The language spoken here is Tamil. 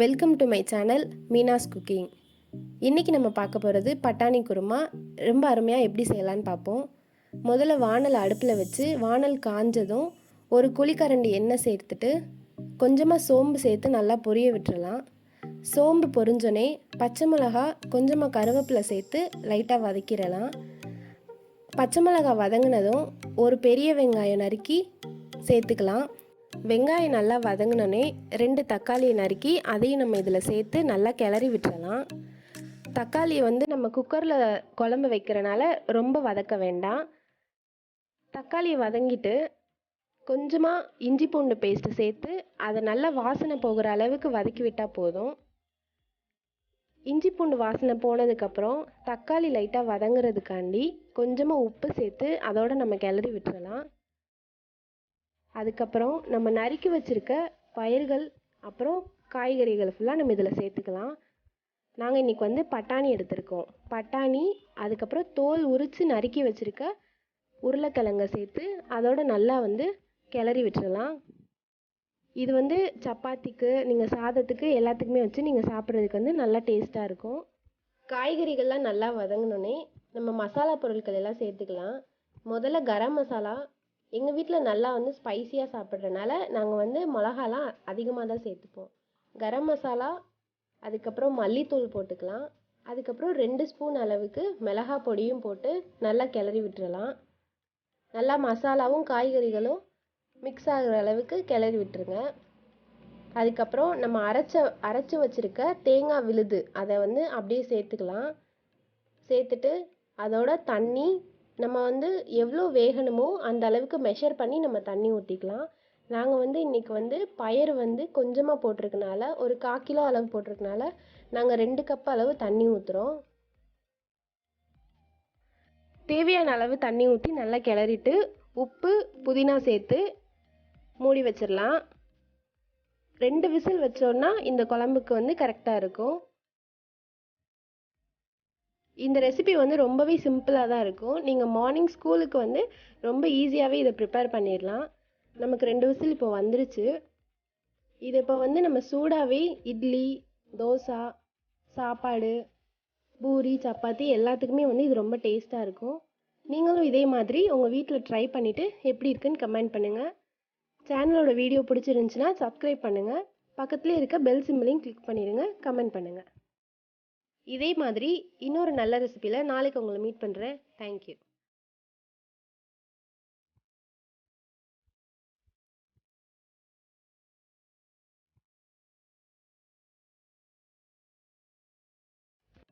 Welcome to my channel Meena's cooking இன்றைக்கி நம்ம பார்க்க போகிறது பட்டாணி குருமா. ரொம்ப அருமையாக எப்படி செய்யலான்னு பார்ப்போம். முதல்ல வானல் அடுப்பில் வச்சு வானல் காஞ்சதும் ஒரு குழிக்கரண்டி எண்ணெய் சேர்த்துட்டு கொஞ்சமாக சோம்பு சேர்த்து நல்லா பொரிய விட்டுறலாம். சோம்பு பொரிஞ்சோனே பச்சை மிளகா கொஞ்சமாக கருவேப்பிலை சேர்த்து லைட்டாக வதக்கிடலாம். பச்சை மிளகாய் வதங்கினதும் ஒரு பெரிய வெங்காயம் நறுக்கி சேர்த்துக்கலாம். வெங்காயம் நல்லா வதங்கினோடனே ரெண்டு தக்காளியை நறுக்கி அதையும் நம்ம இதில் சேர்த்து நல்லா கிளறி விட்டுறலாம். தக்காளியை வந்து நம்ம குக்கரில் குழம்பு வைக்கிறனால ரொம்ப வதக்க வேண்டாம். தக்காளியை வதங்கிட்டு கொஞ்சமாக இஞ்சி பூண்டு பேஸ்ட்டு சேர்த்து அதை நல்லா வாசனை போகிற அளவுக்கு வதக்கி விட்டால் போதும். இஞ்சி பூண்டு வாசனை போனதுக்கப்புறம் தக்காளி லைட்டாக வதங்குறதுக்காண்டி கொஞ்சமாக உப்பு சேர்த்து அதோட நம்ம கிளறி விட்டுறலாம். அதுக்கப்புறம் நம்ம நறுக்கி வச்சுருக்க பயிர்கள் அப்புறம் காய்கறிகள் ஃபுல்லாக நம்ம இதில் சேர்த்துக்கலாம். நாங்கள் இன்றைக்கி வந்து பட்டாணி எடுத்திருக்கோம். பட்டாணி அதுக்கப்புறம் தோல் உரித்து நறுக்கி வச்சுருக்க உருளைக்கிழங்க சேர்த்து அதோடு நல்லா வந்து கிளறி விட்டுறலாம். இது வந்து சப்பாத்திக்கு நீங்கள் சாதத்துக்கு எல்லாத்துக்குமே வச்சு நீங்கள் சாப்பிட்றதுக்கு வந்து நல்லா டேஸ்ட்டாக இருக்கும். காய்கறிகள்லாம் நல்லா வதங்கினோடனே நம்ம மசாலா பொருட்கள் எல்லாம் சேர்த்துக்கலாம். முதல்ல கரம் மசாலா எங்கள் வீட்டில் நல்லா வந்து ஸ்பைசியாக சாப்பிட்றனால நாங்கள் வந்து மிளகாலாம் அதிகமாக தான் சேர்த்துப்போம். கரம் மசாலா அதுக்கப்புறம் மல்லித்தூள் போட்டுக்கலாம். அதுக்கப்புறம் ரெண்டு ஸ்பூன் அளவுக்கு மிளகா பொடியும் போட்டு நல்லா கிளறி விட்டுறலாம். நல்லா மசாலாவும் காய்கறிகளும் மிக்ஸ் ஆகிற அளவுக்கு கிளறி விட்டுருங்க. அதுக்கப்புறம் நம்ம அரைச்ச அரைச்சி வச்சுருக்க தேங்காய் விழுது அதை வந்து அப்படியே சேர்த்துக்கலாம். சேர்த்துட்டு அதோட தண்ணி நம்ம வந்து எவ்வளோ வேகணுமோ அந்த அளவுக்கு மெஷர் பண்ணி நம்ம தண்ணி ஊற்றிக்கலாம் நாங்கள் வந்து இன்றைக்கி வந்து பயறு வந்து கொஞ்சமாக போட்டிருக்கனால ஒரு கால் கிலோ அளவு போட்டிருக்கனால நாங்கள் ரெண்டு கப் அளவு தண்ணி ஊற்றுறோம் தேவையான அளவு தண்ணி ஊற்றி நல்லா கிளறிட்டு உப்பு புதினா சேர்த்து மூடி வச்சிடலாம். ரெண்டு விசில் வச்சோன்னா இந்த குழம்புக்கு வந்து கரெக்டாக இருக்கும். இந்த ரெசிபி வந்து ரொம்பவே சிம்பிளாக தான் இருக்கும். நீங்கள் மார்னிங் ஸ்கூலுக்கு வந்து ரொம்ப ஈஸியாகவே இதை ப்ரிப்பேர் பண்ணிடலாம். நமக்கு ரெண்டு விசில் இப்போ வந்துருச்சு. இது இப்போ வந்து நம்ம சூடாகவே இட்லி தோசை சாப்பாடு பூரி சப்பாத்தி எல்லாத்துக்குமே வந்து இது ரொம்ப டேஸ்ட்டாக இருக்கும். நீங்களும் இதே மாதிரி உங்கள் வீட்டில் ட்ரை பண்ணிவிட்டு எப்படி இருக்குன்னு கமெண்ட் பண்ணுங்கள் சேனலோட வீடியோ பிடிச்சிருந்துச்சின்னா சப்ஸ்கிரைப் பண்ணுங்கள் பக்கத்துலேயே இருக்க பெல் சிம்பிளையும் கிளிக் பண்ணிடுங்க. கமெண்ட் பண்ணுங்கள் இதே மாதிரி இன்னொரு நல்ல ரெசிபியில் நாளைக்கு உங்களை மீட் பண்ணுறேன் தேங்க்யூ